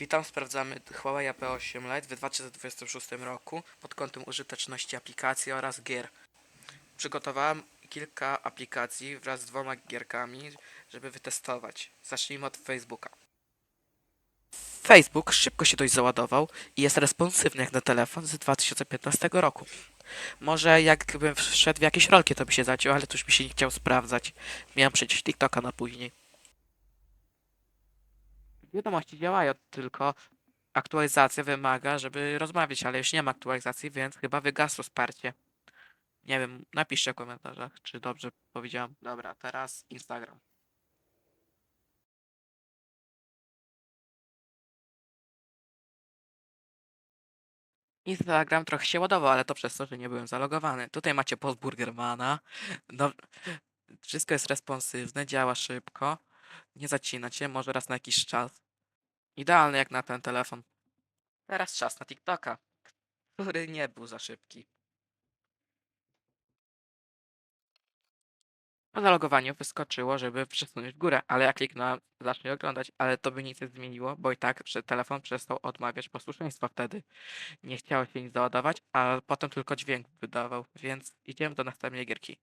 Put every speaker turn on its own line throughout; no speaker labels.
Witam, sprawdzamy Huawei P8 Lite w 2026 roku pod kątem użyteczności aplikacji oraz gier. Przygotowałem kilka aplikacji wraz z dwoma gierkami, żeby wytestować. Zacznijmy od Facebooka. Facebook szybko się dość załadował i jest responsywny jak na telefon z 2015 roku. Może jakbym wszedł w jakieś rolki, to by się zaciął, ale to już mi się nie chciał sprawdzać. Miałem przecież TikToka na później. Wiadomości działają, tylko aktualizacja wymaga, żeby rozmawiać, ale już nie ma aktualizacji, więc chyba wygasło wsparcie. Nie wiem, napiszcie w komentarzach, czy dobrze powiedziałem. Dobra, teraz Instagram. Instagram trochę się ładował, ale to przez to, że nie byłem zalogowany. Tutaj macie post Burgermana. No, wszystko jest responsywne, działa szybko. Nie zacina cię, może raz na jakiś czas. Idealny jak na ten telefon. Teraz czas na TikToka, który nie był za szybki. Po zalogowaniu wyskoczyło, żeby przesunąć w górę, ale jak kliknąłem, zacznie oglądać, ale to by nic nie zmieniło, bo i tak że telefon przestał odmawiać posłuszeństwa wtedy. Nie chciało się nic załadować, a potem tylko dźwięk wydawał, więc idziemy do następnej gierki.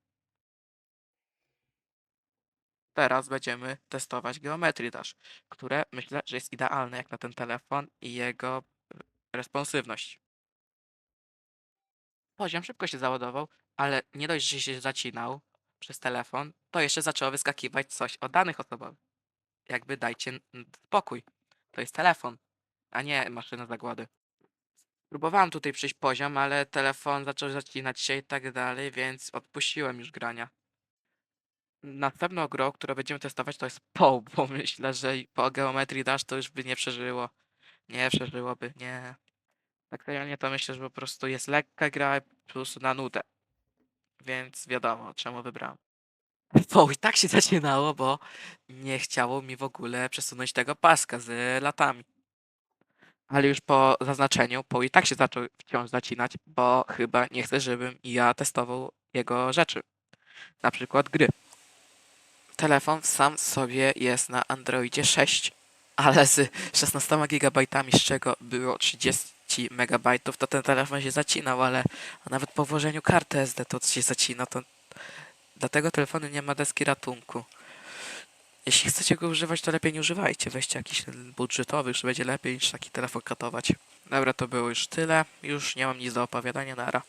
Teraz będziemy testować Geometry Dash, które myślę, że jest idealne jak na ten telefon i jego y, responsywność. Poziom szybko się załadował, ale nie dość, że się zacinał przez telefon, to jeszcze zaczęło wyskakiwać coś o danych osobowych. Jakby dajcie spokój. To jest telefon, a nie maszyna zagłady. Próbowałem tutaj przyjść poziom, ale telefon zaczął zacinać się i tak dalej, więc odpuściłem już grania. Następną grą, którą będziemy testować, to jest POW, bo myślę, że po Geometry Dash to już by nie przeżyło. Nie przeżyłoby, nie. Tak realnie to myślę, że po prostu jest lekka gra plus na nudę. Więc wiadomo, czemu wybrałem. POW i tak się zaczynało, bo nie chciało mi w ogóle przesunąć tego paska z latami. Ale już po zaznaczeniu POW i tak się zaczął wciąż zacinać, bo chyba nie chce, żebym ja testował jego rzeczy. Na przykład gry. Telefon sam sobie jest na Androidzie 6, ale z 16 GB, z czego było 30 MB, to ten telefon się zacinał, ale nawet po włożeniu karty SD to się zacina, to dla tego telefonu nie ma deski ratunku. Jeśli chcecie go używać, to lepiej nie używajcie. Weźcie jakiś budżetowy, już będzie lepiej niż taki telefon katować. Dobra, to było już tyle. Już nie mam nic do opowiadania, nara.